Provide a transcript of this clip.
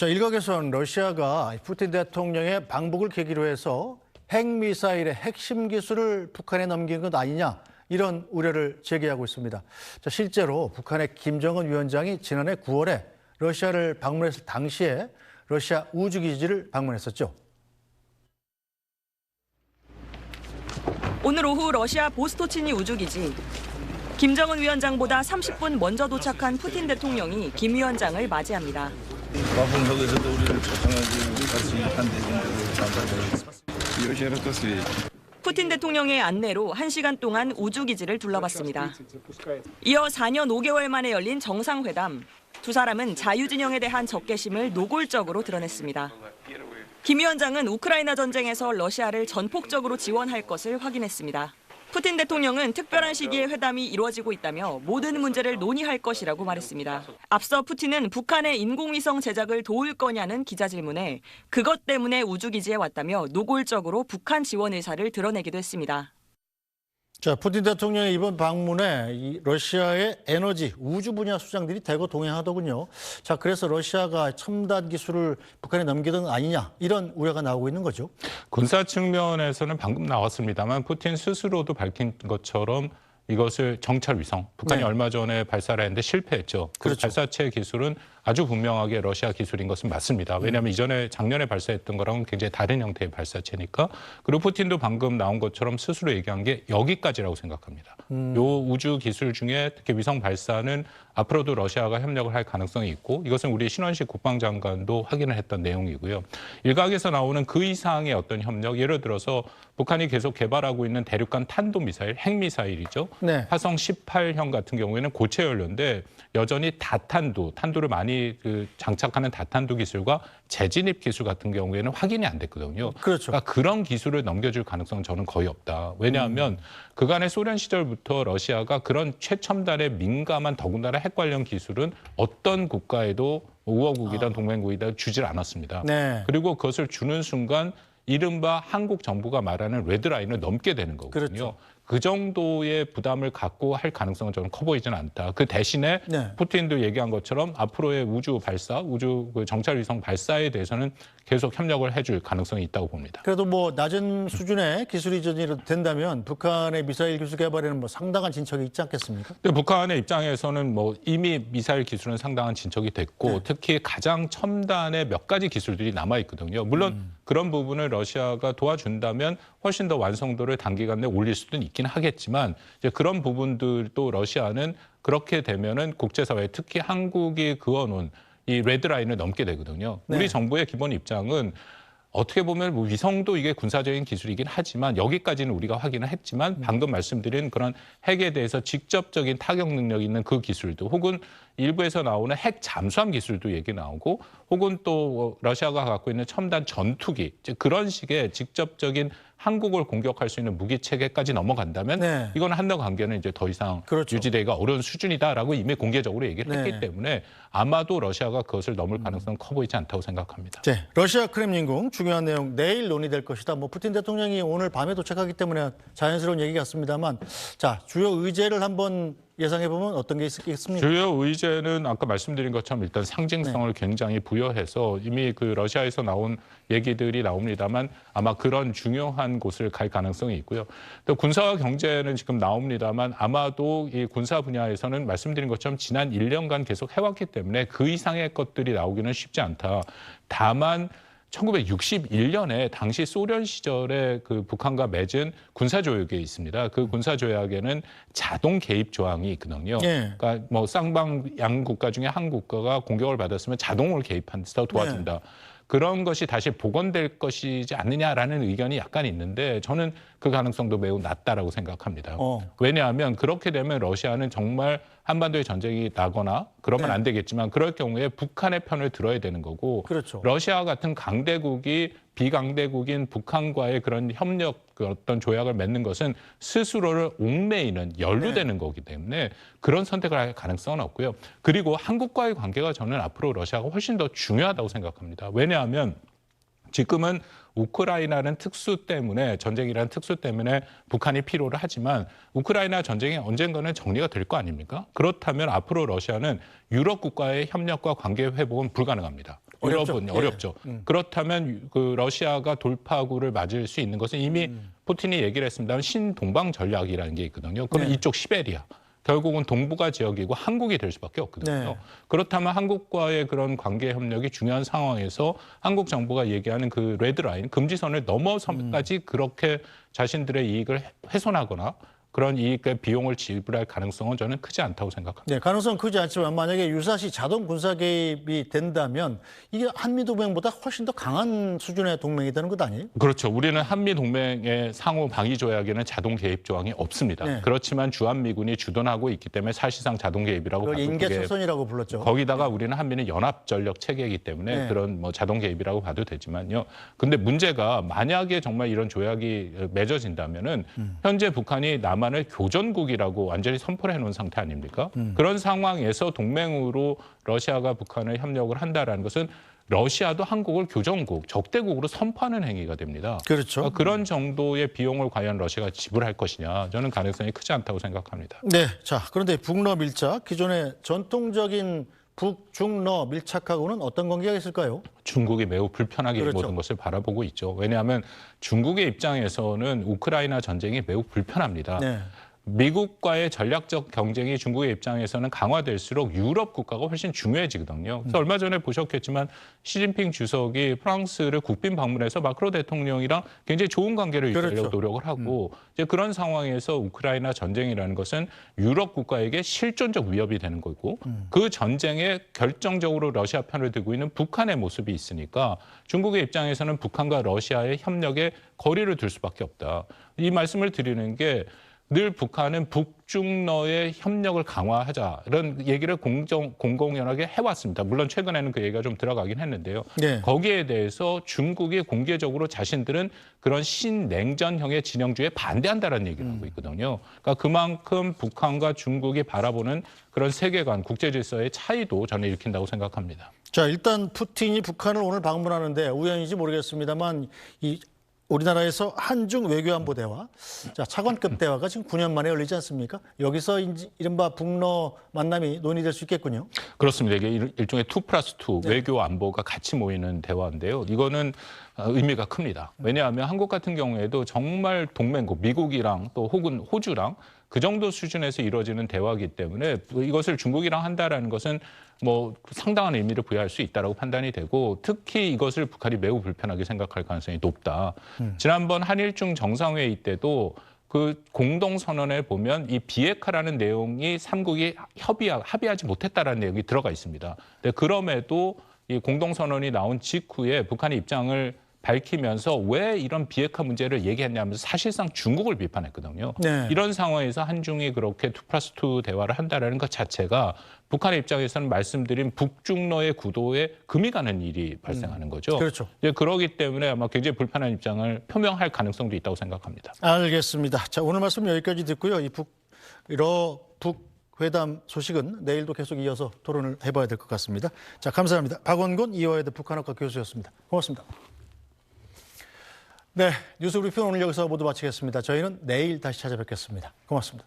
자, 일각에서는 러시아가 푸틴 대통령의 방북을 계기로 해서 핵미사일의 핵심 기술을 북한에 넘긴 것 아니냐 이런 우려를 제기하고 있습니다. 자, 실제로 북한의 김정은 위원장이 지난해 9월에 러시아를 방문했을 당시에 러시아 우주기지를 방문했었죠. 오늘 오후 러시아 보스토치니 우주기지. 김정은 위원장보다 30분 먼저 도착한 푸틴 대통령이 김 위원장을 맞이합니다. 푸틴 대통령의 안내로 1시간 동안 우주기지를 둘러봤습니다. 이어 4년 5개월 만에 열린 정상회담. 두 사람은 자유진영에 대한 적개심을 노골적으로 드러냈습니다. 김 위원장은 우크라이나 전쟁에서 러시아를 전폭적으로 지원할 것을 확인했습니다. 푸틴 대통령은 특별한 시기에 회담이 이루어지고 있다며 모든 문제를 논의할 것이라고 말했습니다. 앞서 푸틴은 북한의 인공위성 제작을 도울 거냐는 기자 질문에 그것 때문에 우주기지에 왔다며 노골적으로 북한 지원 의사를 드러내기도 했습니다. 자, 푸틴 대통령의 이번 방문에 이 러시아의 에너지, 우주 분야 수장들이 대거 동행하더군요. 자, 그래서 러시아가 첨단 기술을 북한에 넘기던 아니냐 이런 우려가 나오고 있는 거죠. 군사 측면에서는 방금 나왔습니다만 푸틴 스스로도 밝힌 것처럼 이것을 정찰 위성 북한이 네. 얼마 전에 발사를 했는데 실패했죠. 그 그렇죠. 발사체 기술은 아주 분명하게 러시아 기술인 것은 맞습니다. 음. 왜냐하면 이전에 작년에 발사했던 거랑은 굉장히 다른 형태의 발사체니까. 그리고 푸틴도 방금 나온 것처럼 스스로 얘기한 게 여기까지라고 생각합니다. 음. 요 우주 기술 중에 특히 위성 발사는 앞으로도 러시아가 협력을 할 가능성이 있고 이것은 우리 신원식 국방장관도 확인을 했던 내용이고요. 일각에서 나오는 그 이상의 어떤 협력, 예를 들어서 북한이 계속 개발하고 있는 대륙간 탄도 미사일, 핵 미사일이죠. 네. 화성 18형 같은 경우에는 고체 연료인데 여전히 다탄두, 탄두를 많이 그 장착하는 다탄두 기술과 재진입 기술 같은 경우에는 확인이 안 됐거든요. 그렇죠. 그러니까 그런 기술을 넘겨줄 가능성은 저는 거의 없다. 왜냐하면 그간의 소련 시절부터 러시아가 그런 최첨단의 민감한 더군다나 핵 관련 기술은 어떤 국가에도 우호국이든 동맹국이든 주질 않았습니다. 네. 그리고 그것을 주는 순간 이른바 한국 정부가 말하는 레드라인을 넘게 되는 거거든요. 그렇죠. 그 정도의 부담을 갖고 할 가능성은 저는 커 보이지는 않다. 그 대신에 네. 푸틴도 얘기한 것처럼 앞으로의 우주 발사, 우주 그 정찰 위성 발사에 대해서는 계속 협력을 해줄 가능성이 있다고 봅니다. 그래도 뭐 낮은 수준의 기술 이전이 된다면 북한의 미사일 기술 개발에는 뭐 상당한 진척이 있지 않겠습니까? 근데 북한의 입장에서는 뭐 이미 미사일 기술은 상당한 진척이 됐고 네. 특히 가장 첨단의 몇 가지 기술들이 남아 있거든요. 물론 음. 그런 부분을 러시아가 도와준다면 훨씬 더 완성도를 단기간 내에 올릴 수도 있긴 하겠지만 이제 그런 부분들도 러시아는 그렇게 되면은 국제사회 특히 한국이 그어놓은 이 레드라인을 넘게 되거든요. 네. 우리 정부의 기본 입장은 어떻게 보면 뭐 위성도 이게 군사적인 기술이긴 하지만 여기까지는 우리가 확인을 했지만 방금 말씀드린 그런 핵에 대해서 직접적인 타격 능력 있는 그 기술도 혹은 일부에서 나오는 핵 잠수함 기술도 얘기 나오고 혹은 또 러시아가 갖고 있는 첨단 전투기 그런 식의 직접적인 한국을 공격할 수 있는 무기 체계까지 넘어간다면 네. 이건 한나 관계는 이제 더 이상 그렇죠. 유지되기가 어려운 수준이다라고 이미 공개적으로 얘기를 네. 했기 때문에 아마도 러시아가 그것을 넘을 가능성은 커 보이지 않다고 생각합니다. 네, 러시아 크렘린궁 중요한 내용 내일 논의될 것이다. 뭐 푸틴 대통령이 오늘 밤에 도착하기 때문에 자연스러운 얘기 같습니다만, 자 주요 의제를 한번 예상해 보면 어떤 게 있겠습니까? 주요 의제는 아까 말씀드린 것처럼 일단 상징성을 굉장히 부여해서 이미 그 러시아에서 나온 얘기들이 나옵니다만 아마 그런 중요한 곳을 갈 가능성이 있고요. 또 군사와 경제는 지금 나옵니다만 아마도 이 군사 분야에서는 말씀드린 것처럼 지난 1년간 계속 해왔기 때문에 그 이상의 것들이 나오기는 쉽지 않다. 다만 1961년에 당시 소련 시절에 그 북한과 맺은 군사 조약이 있습니다. 그 군사 조약에는 자동 개입 조항이 있거든요. 예. 그러니까 뭐 쌍방 양 국가 중에 한 국가가 공격을 받았으면 자동으로 개입해서 도와준다. 그런 것이 다시 복원될 것이지 않느냐라는 의견이 약간 있는데 저는 그 가능성도 매우 낮다라고 생각합니다. 어. 왜냐하면 그렇게 되면 러시아는 정말 한반도에 전쟁이 나거나 그러면 네. 안 되겠지만 그럴 경우에 북한의 편을 들어야 되는 거고 그렇죠. 러시아 같은 강대국이 비강대국인 북한과의 그런 협력 그 어떤 조약을 맺는 것은 스스로를 옥매이는 연루되는 거기 때문에 그런 선택을 할 가능성은 없고요. 그리고 한국과의 관계가 저는 앞으로 러시아가 훨씬 더 중요하다고 생각합니다. 왜냐하면 지금은 우크라이나는 특수 때문에 전쟁이라는 특수 때문에 북한이 필요를 하지만 우크라이나 전쟁이 언젠가는 정리가 될 거 아닙니까? 그렇다면 앞으로 러시아는 유럽 국가의 협력과 관계 회복은 불가능합니다. 어렵죠. 유럽은 예. 어렵죠. 그렇다면 그 러시아가 돌파구를 맞을 수 있는 것은 이미 음. 푸틴이 얘기를 했습니다만 신동방 전략이라는 게 있거든요. 그럼 네. 이쪽 시베리아. 결국은 동북아 지역이고 한국이 될 수밖에 없거든요. 네. 그렇다면 한국과의 그런 관계 협력이 중요한 상황에서 한국 정부가 얘기하는 그 레드라인 금지선을 넘어서까지 음. 그렇게 자신들의 이익을 훼손하거나 그런 이익의 비용을 지불할 가능성은 저는 크지 않다고 생각합니다. 네, 가능성 은 크지 않지만 만약에 유사시 자동 군사 개입이 된다면 이게 한미 동맹보다 훨씬 더 강한 수준의 동맹이 되는 것 아니에요? 그렇죠. 우리는 한미 동맹의 상호 방위 조약에는 자동 개입 조항이 없습니다. 네. 그렇지만 주한 미군이 주둔하고 있기 때문에 사실상 자동 개입이라고 그 봐도 인계초선이라고 불렀죠. 거기다가 우리는 한미는 연합 전력 체계이기 때문에 네. 그런 뭐 자동 개입이라고 봐도 되지만요. 근데 문제가 만약에 정말 이런 조약이 맺어진다면은 음. 현재 북한이 남 한을 교전국이라고 완전히 선포를 해놓은 상태 아닙니까? 음. 그런 상황에서 동맹으로 러시아가 북한을 협력을 한다라는 것은 러시아도 한국을 교전국, 적대국으로 선포하는 행위가 됩니다. 그렇죠. 그러니까 그런 정도의 비용을 과연 러시아가 지불할 것이냐, 저는 가능성이 크지 않다고 생각합니다. 네, 자 그런데 북러 밀착 기존의 전통적인 북중러 밀착하고는 어떤 관계가 있을까요? 중국이 매우 불편하게 이 그렇죠. 모든 것을 바라보고 있죠. 왜냐하면 중국의 입장에서는 우크라이나 전쟁이 매우 불편합니다. 네. 미국과의 전략적 경쟁이 중국의 입장에서는 강화될수록 유럽 국가가 훨씬 중요해지거든요. 그래서 얼마 전에 보셨겠지만 시진핑 주석이 프랑스를 국빈 방문해서 마크로 대통령이랑 굉장히 좋은 관계를 유지하려고 그렇죠. 노력을 하고 이제 그런 상황에서 우크라이나 전쟁이라는 것은 유럽 국가에게 실존적 위협이 되는 거고 그 전쟁에 결정적으로 러시아 편을 들고 있는 북한의 모습이 있으니까 중국의 입장에서는 북한과 러시아의 협력에 거리를 둘 수밖에 없다. 이 말씀을 드리는 게 늘 북한은 북중러의 협력을 강화하자 이런 얘기를 공정 공공연하게 해왔습니다. 물론 최근에는 그 얘기가 좀 들어가긴 했는데요. 네. 거기에 대해서 중국이 공개적으로 자신들은 그런 신냉전형의 진영주에 반대한다라는 얘기를 하고 있거든요. 그러니까 그만큼 북한과 중국이 바라보는 그런 세계관, 국제 질서의 차이도 저는 일으킨다고 생각합니다. 자 일단 푸틴이 북한을 오늘 방문하는데 우연인지 모르겠습니다만 이 우리나라에서 한중 외교안보 대화, 자 차관급 대화가 지금 9년 만에 열리지 않습니까? 여기서 인지- 이른바 북러 만남이 논의될 수 있겠군요. 그렇습니다. 이게 일- 일종의 투 플러스 투 네. 외교 안보가 같이 모이는 대화인데요. 이거는 어, 의미가 큽니다. 왜냐하면 한국 같은 경우에도 정말 동맹국 미국이랑 또 혹은 호주랑 그 정도 수준에서 이루어지는 대화이기 때문에 이것을 중국이랑 한다라는 것은 뭐 상당한 의미를 부여할 수 있다라고 판단이 되고 특히 이것을 북한이 매우 불편하게 생각할 가능성이 높다. 지난번 한일중 정상회의 때도 그 공동 선언에 보면 이 비핵화라는 내용이 삼국이 협의 합의하지 못했다라는 내용이 들어가 있습니다. 근데 그럼에도 이 공동 선언이 나온 직후에 북한의 입장을 밝히면서 왜 이런 비핵화 문제를 얘기했냐면서 사실상 중국을 비판했거든요. 네. 이런 상황에서 한중이 그렇게 투 플러스 투 대화를 한다라는 것 자체가 북한의 입장에서는 말씀드린 북중러의 구도에 금이 가는 일이 발생하는 거죠. 그렇죠. 이제 그러기 때문에 아마 굉장히 불편한 입장을 표명할 가능성도 있다고 생각합니다. 알겠습니다. 자 오늘 말씀 여기까지 듣고요. 이 북러 북 회담 소식은 내일도 계속 이어서 토론을 해봐야 될 것 같습니다. 자 감사합니다. 박원곤 이화여대 북한학과 교수였습니다. 고맙습니다. 네 뉴스 브리핑 오늘 여기서 모두 마치겠습니다. 저희는 내일 다시 찾아뵙겠습니다. 고맙습니다.